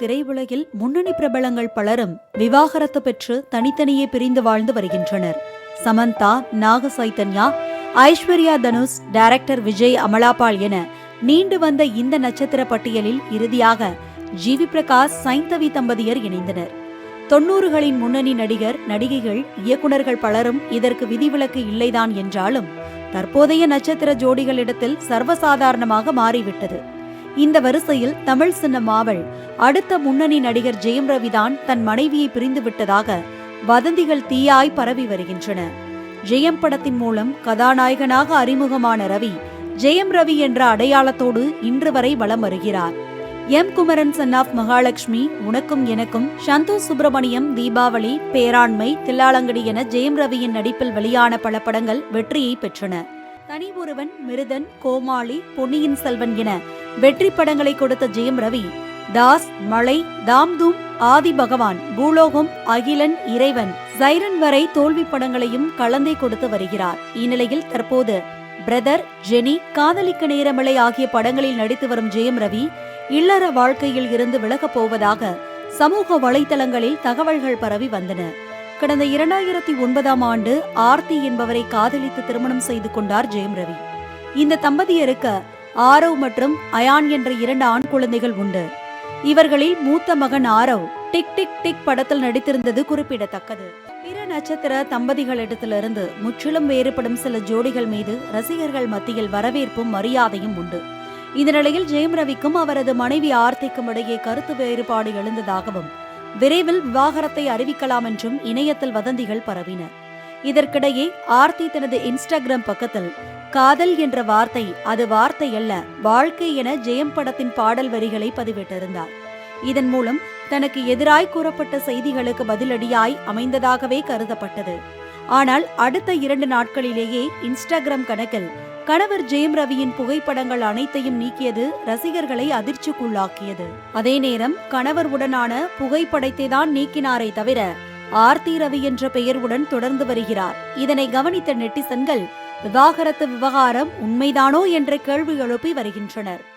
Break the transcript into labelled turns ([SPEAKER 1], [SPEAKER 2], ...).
[SPEAKER 1] திரையுலகில் முன்னணி பிரபலங்கள் பலரும் விவாகரத்து பெற்று தனித்தனியே பிரிந்து வாழ்ந்து வருகின்றனர். சமந்தா நாக சைத்தன்யா ஐஸ்வர்யா தனுஷ் டைரக்டர் விஜய் அமலாபால் என நீண்டு வந்த இந்த நட்சத்திர பட்டியலில் இறுதியாக ஜிவி பிரகாஷ் சைந்தவி தம்பதியர் இணைந்தனர். தொன்னூறுகளின் முன்னணி நடிகர் நடிகைகள் இயக்குநர்கள் பலரும் இதற்கு விதிவிலக்கு இல்லைதான் என்றாலும் தற்போதைய நட்சத்திர ஜோடிகளிடத்தில் சர்வசாதாரணமாக மாறிவிட்டது. இந்த வரிசையில் தமிழ் சின்னமாவள் அடுத்த முன்னணி நடிகர் ஜெயம் ரவிதான் தன் மனைவியை பிரிந்து விட்டதாக வதந்திகள் தீயாய் பரவி வருகின்றன. ஜெயம் படத்தின் மூலம் கதாநாயகனாக அறிமுகமான ரவி ஜெயம் ரவி என்ற அடையாளத்தோடு இன்று வரை வலம் வருகிறார். M. Kumaran son of Mahalakshmi உனக்கும் எனக்கும் சந்தோஷ் சுப்பிரமணியம் தீபாவளி பேராண்மை தில்லாலங்கடி என ஜெயம் ரவியின் நடிப்பில் வெளியான பல படங்கள் வெற்றியை பெற்றன. தனி ஒருவன் மிருதன் கோமாளி பொன்னியின் செல்வன் என வெற்றி படங்களை கொடுத்த ஜெயம் ரவி தாஸ் மலை தாம்தூம் ஆதி பகவான் பூலோகம் அகிலன் இறைவன் சைரன் வரை தோல்வி படங்களையும் கலந்தே கொடுத்து வருகிறார். இந்நிலையில் தற்போது பிரதர் ஜெனி காதலிக்க நேரமலை ஆகிய படங்களில் நடித்து வரும் ஜெயம் ரவி இல்லற வாழ்க்கையில் இருந்து விலகப் போவதாக சமூக வலைதளங்களில் தகவல்கள் பரவி வந்தன. கடந்த இரண்டாயிரத்தி ஒன்பதாம் ஆண்டு ஆர்த்தி என்பவரை காதலித்து திருமணம் செய்து கொண்டார் ஜெயம் ரவி. இந்த தம்பதியருக்கு ஆரவ் மற்றும் அயான் என்ற இரண்டு ஆண் குழந்தைகள் உண்டு. இவர்களில் மூத்த மகன் ஆரவ் டிக் டிக் டிக் படத்தில் நடித்திருந்தது குறிப்பிடத்தக்கது. பிற நட்சத்திர தம்பதிகளிடத்திலிருந்து முற்றிலும் வேறுபடும் சில ஜோடிகள் மீது ரசிகர்கள் மத்தியில் வரவேற்பும் மரியாதையும் உண்டு. இந்த நிலையில் ஜெயம் ரவிக்கும் அவரது மனைவி ஆர்த்திக்கும் இடையே கருத்து வேறுபாடு எழுந்ததாகவும் விரைவில் விவாகரத்தை அறிவிக்கலாம் என்றும் இணையத்தில் வதந்திகள் பரவின. இதற்கிடையே ஆர்த்தி தனது இன்ஸ்டாகிராம் பக்கத்தில் காதல் என்ற வார்த்தை அது வார்த்தை அல்ல வாழ்க்கை என ஜெயம் படத்தின் பாடல் வரிகளை பதிவிட்டிருந்தார். இதன் மூலம் தனக்கு எதிராய் கூறப்பட்ட செய்திகளுக்கு பதிலடியாய் அமைந்ததாகவே கருதப்பட்டது. ஆனால் அடுத்த இரண்டு நாட்களிலேயே இன்ஸ்டாகிராம் கணக்கில் கணவர் ஜெயம் ரவியின் புகைப்படங்கள் அனைத்தையும் நீக்கியது ரசிகர்களை அதிர்ச்சிக்குள்ளாக்கியது. அதே நேரம் கணவர் உடனான புகைப்படத்தை தான் நீக்கினாரே தவிர ஆர்த்தி ரவி என்ற பெயருடன் தொடர்ந்து வருகிறார். இதனை கவனித்த நெட்டிசன்கள் விவாகரத்து விவகாரம் உண்மைதானோ என்ற கேள்வி எழுப்பி வருகின்றனர்.